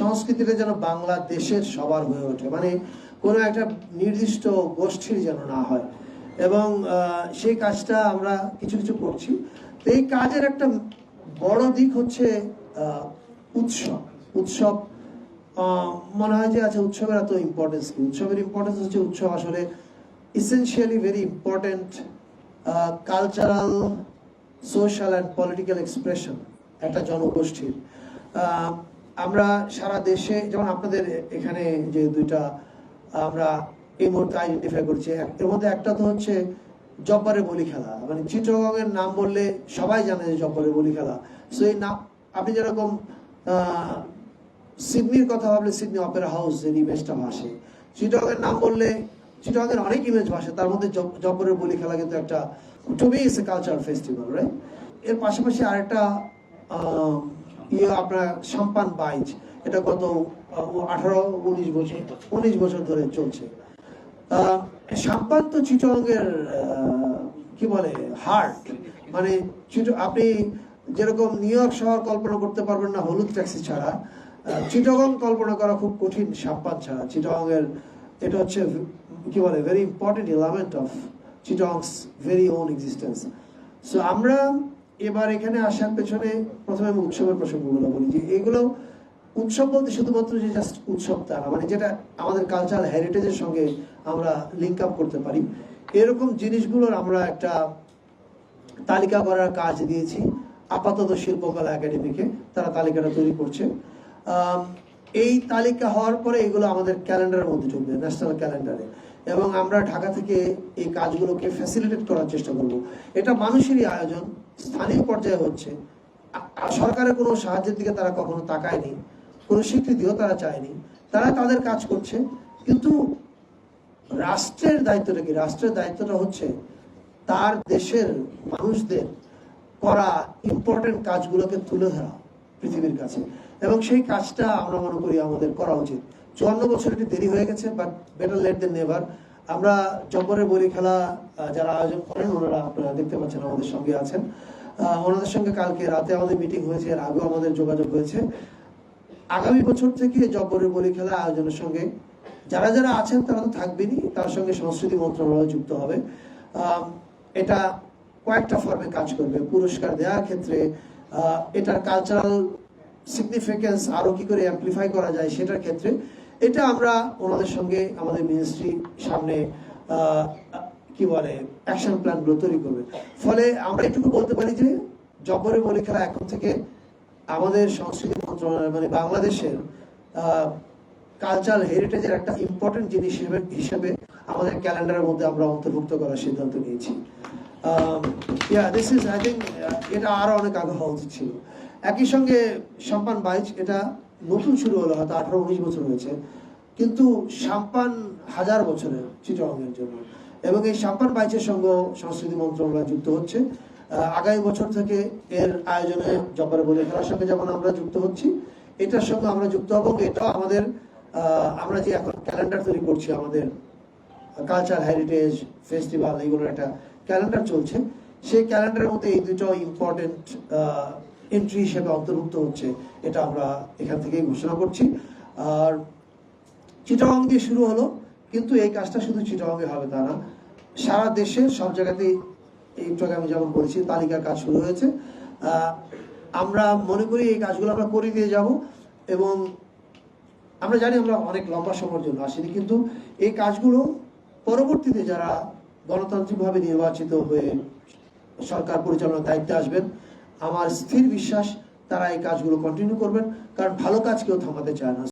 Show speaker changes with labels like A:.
A: সংস্কৃতিটা যেন বাংলাদেশের সবার হয়ে ওঠে। মানে কোনো একটা নির্দিষ্ট গোষ্ঠীর যেন না হয়। এবং সেই কাজটা আমরা কিছু কিছু করছি। এই কাজের একটা বড় দিক হচ্ছে উৎসব। উৎসব মনে হয় যে আচ্ছা উৎসবের এত ইম্পর্টেন্স কি? উৎসবের ইম্পর্টেন্স হচ্ছে উৎসব আসলে essentially very important cultural social and political expression একটা জনগোষ্ঠীর। আমরা সারা দেশে, যেমন আপনাদের এখানে যে দুইটা আমরা এই মুহূর্তে আইডেন্টিফাই করছি এর মধ্যে একটা তো হচ্ছে জব্বারের বলি খেলা। মানে চিটগংয়ের নাম বললে সবাই জানে যে জব্বারের বলি খেলা। সো এই নাম আপনি যেরকম সিডনির কথা ভাবলে সিডনি অপেরা হাউস যে ইমেজটা ভাসে। চিটগের নাম বললে চিটগের অনেক ইমেজ ভাসে, তার মধ্যে জব- জব্বরের বলি খেলা কিন্তু একটা to me is a culture festival right এর পাশাপাশি আরেকটা ইয়ে আপনার সাম্পান বাইচ এটা গত আঠারো, উনিশ বছর উনিশ বছর ধরে চলছে। সাম্পান তো চিটংয়ের কি বলে হার্ট মানে আপনি যেরকম নিউ ইয়র্ক শহর কল্পনা করতে পারবেন না, হলুদ ট্যাক্সি ছাড়া। চিটগং কল্পনা করা খুব কঠিন সাম্পান ছাড়া। চিটগং এর এটা হচ্ছে কি বলে ভেরি ইম্পর্টেন্ট এলিমেন্ট অফ চিটংস ভেরি ওন এক্সিস্টেন্স সো আমরা এবার এখানে আসার পেছনে প্রথমে আমি উৎসবের প্রসঙ্গগুলো বলি যে এগুলো উৎসব বলতে শুধুমাত্র যে জাস্ট উৎসব তা না মানে যেটা আমাদের কালচারাল হেরিটেজের সঙ্গে আমরা লিঙ্ক আপ করতে পারি। এরকম জিনিসগুলোর আমরা একটা তালিকা করার কাজ দিয়েছি। আপাতত শিল্পকলা একাডেমিকে তারা তালিকাটা তৈরি করছে। এই তালিকা হওয়ার পরে এগুলো আমাদের ক্যালেন্ডারের মধ্যে ঢুকবে ন্যাশনাল ক্যালেন্ডারে এবং আমরা ঢাকা থেকে এই কাজগুলোকে ফ্যাসিলিটেট করার চেষ্টা করব। এটা মানুষেরই আয়োজন, স্থানীয় পর্যায়ে হচ্ছে। সরকারের কোনো সাহায্যের দিকে তারা কখনো তাকায়নি, কোনো স্বীকৃতিও তারা চায়নি। তারা তাদের কাজ করছে, কিন্তু রাষ্ট্রের দায়িত্বটা কি? রাষ্ট্রের দায়িত্বটা হচ্ছে তার দেশের মানুষদের করা ইম্পর্টেন্ট কাজগুলোকে তুলে ধরা। পৃথিবীর কাছে। এবং সেই কাজটা আমরা মনে করি আমাদের করা উচিত। চুয়ান্ন বছর একটু দেরি হয়ে গেছে but better late than never আমরা জব্বরের বলি খেলা যারা আয়োজন করেন, ওনারা আপনারা দেখতে পাচ্ছেন আমাদের সঙ্গে আছেন। ওনাদের সঙ্গে কালকে রাতে আমাদের মিটিং হয়েছে, এর আগেও আমাদের যোগাযোগ হয়েছে। আগামী বছর থেকে জব্বরের বলি খেলা আয়োজনের সঙ্গে যারা যারা আছেন, তারা তো থাকবেনই, তার সঙ্গে সংস্কৃতি মন্ত্রণালয় যুক্ত হবে। এটা কয়েকটা ফর্মে কাজ করবে। পুরস্কার দেওয়ার ক্ষেত্রে এটার কালচারাল সিগনিফিকেন্স আরও কী করে অ্যাম্পলিফাই করা যায় সেটার ক্ষেত্রে, এটা আমরা ওনাদের সঙ্গে আমাদের মিনিস্ট্রি সামনে কি বলে অ্যাকশন প্ল্যানগুলো তৈরি করবে। ফলে আমরা এটুকু বলতে পারি যে জব্বরের বলি খেলা এখন থেকে আমাদের সংস্কৃতি মন্ত্রণালয় মানে বাংলাদেশের কালচারাল হেরিটেজের একটা ইম্পর্টেন্ট জিনিস হিসেবে আমাদের ক্যালেন্ডারের মধ্যে আমরা অন্তর্ভুক্ত করার সিদ্ধান্ত নিয়েছি। Yeah this is I think এটা আরও অনেক আগে হওয়া উচিত ছিল। একই সঙ্গে সম্পান বাইচ, এটা নতুন শুরু হলো, হয়তো আঠারো উনিশ বছর হয়েছে। কিন্তু সাম্পান হাজার বছরের চিটরঙের জন্য। এবং এই সাম্পান বাইচের সঙ্গে সংস্কৃতি মন্ত্রণালয় যুক্ত হচ্ছে। আগামী বছর থেকে এর আয়োজনে জব্বার বলে খেলার সঙ্গে যেমন আমরা যুক্ত হচ্ছি, এটার সঙ্গে আমরা যুক্ত হব। এটাও আমাদের আমরা যে এখন ক্যালেন্ডার তৈরি করছি, আমাদের কালচার হেরিটেজ ফেস্টিভ্যাল এগুলোর একটা ক্যালেন্ডার চলছে। সেই ক্যালেন্ডারের মধ্যে এই দুটো ইম্পর্টেন্ট এন্ট্রি হিসেবে অন্তর্ভুক্ত হচ্ছে, এটা আমরা এখান থেকেই ঘোষণা করছি। আর চিটাগং দিয়ে শুরু হলো, কিন্তু এই কাজটা শুধু চিটাগংয়ে হবে তা না। সারা দেশে, সব জায়গাতেই একটু আগে আমি যেমন বলেছি তালিকার কাজ শুরু হয়েছে। আমরা মনে করি এই কাজগুলো আমরা করে দিয়ে যাব এবং আমরা জানি আমরা অনেক লম্বা সময়ের জন্য আসিনি, কিন্তু এই কাজগুলো পরবর্তীতে যারা গণতান্ত্রিকভাবে নির্বাচিত হয়ে সরকার পরিচালনার দায়িত্বে আসবেন। আমার স্থির বিশ্বাস, তারা এই কাজগুলো কন্টিনিউ করবেন, কারণ ভালো কাজ কেউ থামাতে চায় না।